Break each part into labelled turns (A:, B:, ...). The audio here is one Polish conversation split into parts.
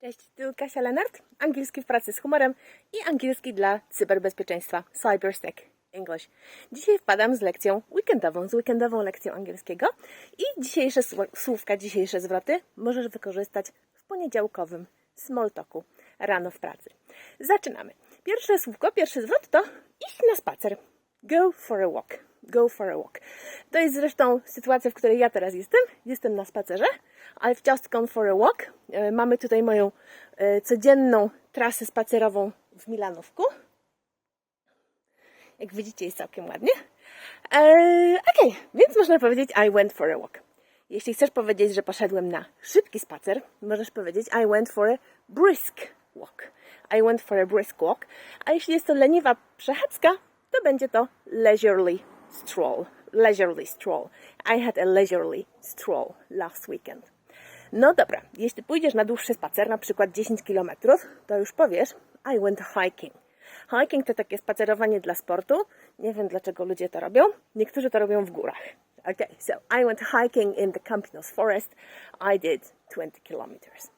A: Cześć, tu Kasia Lenart, angielski w pracy z humorem i angielski dla cyberbezpieczeństwa, CyberSec English. Dzisiaj wpadam z lekcją weekendową, z weekendową lekcją angielskiego i dzisiejsze słówka, dzisiejsze zwroty możesz wykorzystać w poniedziałkowym small talku rano w pracy. Zaczynamy. Pierwsze słówko, pierwszy zwrot to iść na spacer. Go for a walk. Go for a walk. To jest zresztą sytuacja, w której ja teraz jestem. Jestem na spacerze. I've just gone for a walk. E, Mamy tutaj moją e, codzienną trasę spacerową w Milanówku. Jak widzicie, jest całkiem ładnie. E, Okej, więc można powiedzieć I went for a walk. Jeśli chcesz powiedzieć, że poszedłem na szybki spacer, możesz powiedzieć I went for a brisk walk. I went for a brisk walk. A jeśli jest to leniwa przechadzka, to będzie to leisurely stroll. Leisurely stroll. I had a leisurely stroll last weekend. No dobra, jeśli pójdziesz na dłuższy spacer, na przykład 10 km, to już powiesz I went hiking. Hiking to takie spacerowanie dla sportu. Nie wiem dlaczego ludzie to robią. Niektórzy to robią w górach. Okay, so I went hiking in the Campinos Forest. I did 20 kilometers.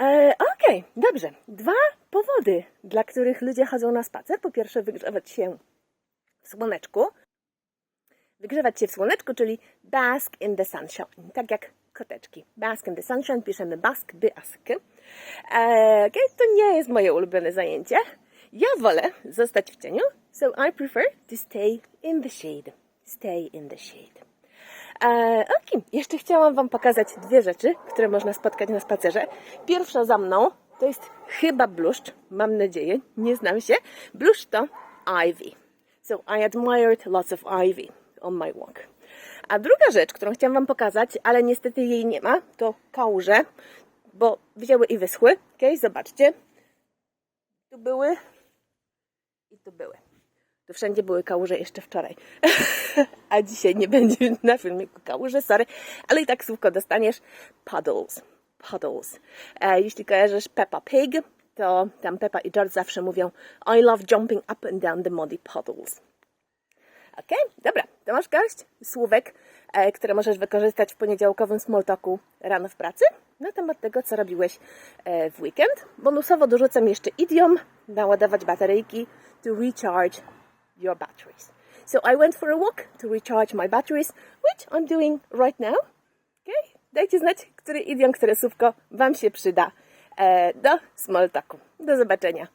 A: E, Okej, dobrze. Dwa powody, dla których ludzie chodzą na spacer. Po pierwsze, wygrzewać się w słoneczku. Wygrzewać się w słoneczku, czyli bask in the sunshine. Tak jak koteczki. Bask in the sunshine, piszemy bask, bask. E, okay, to nie jest moje ulubione zajęcie. Ja wolę zostać w cieniu, so I prefer to stay in the shade. Stay in the shade. E, ok, jeszcze chciałam Wam pokazać dwie rzeczy, które można spotkać na spacerze. Pierwsza za mną to jest chyba bluszcz, mam nadzieję, nie znam się. Bluszcz to ivy. So I admired lots of ivy on my walk. A druga rzecz, którą chciałam Wam pokazać, ale niestety jej nie ma, to kałuże, bo wzięły i wyschły. Ok, zobaczcie. Tu były i tu były. Tu wszędzie były kałuże jeszcze wczoraj. A dzisiaj nie będzie na filmiku kałuże, sorry. Ale i tak słówko dostaniesz. Puddles. Puddles. E, jeśli kojarzysz Peppa Pig, to tam Peppa i George zawsze mówią I love jumping up and down the muddy puddles. Okej, dobra. To masz garść słówek, e, które możesz wykorzystać w poniedziałkowym small talku rano w pracy na temat tego, co robiłeś e, w weekend. Bonusowo dorzucam jeszcze idiom, naładować bateryjki, to recharge your batteries. So I went for a walk to recharge my batteries, which I'm doing right now. Okay? Dajcie znać, który idiom, które słówko Wam się przyda e, do small. Do zobaczenia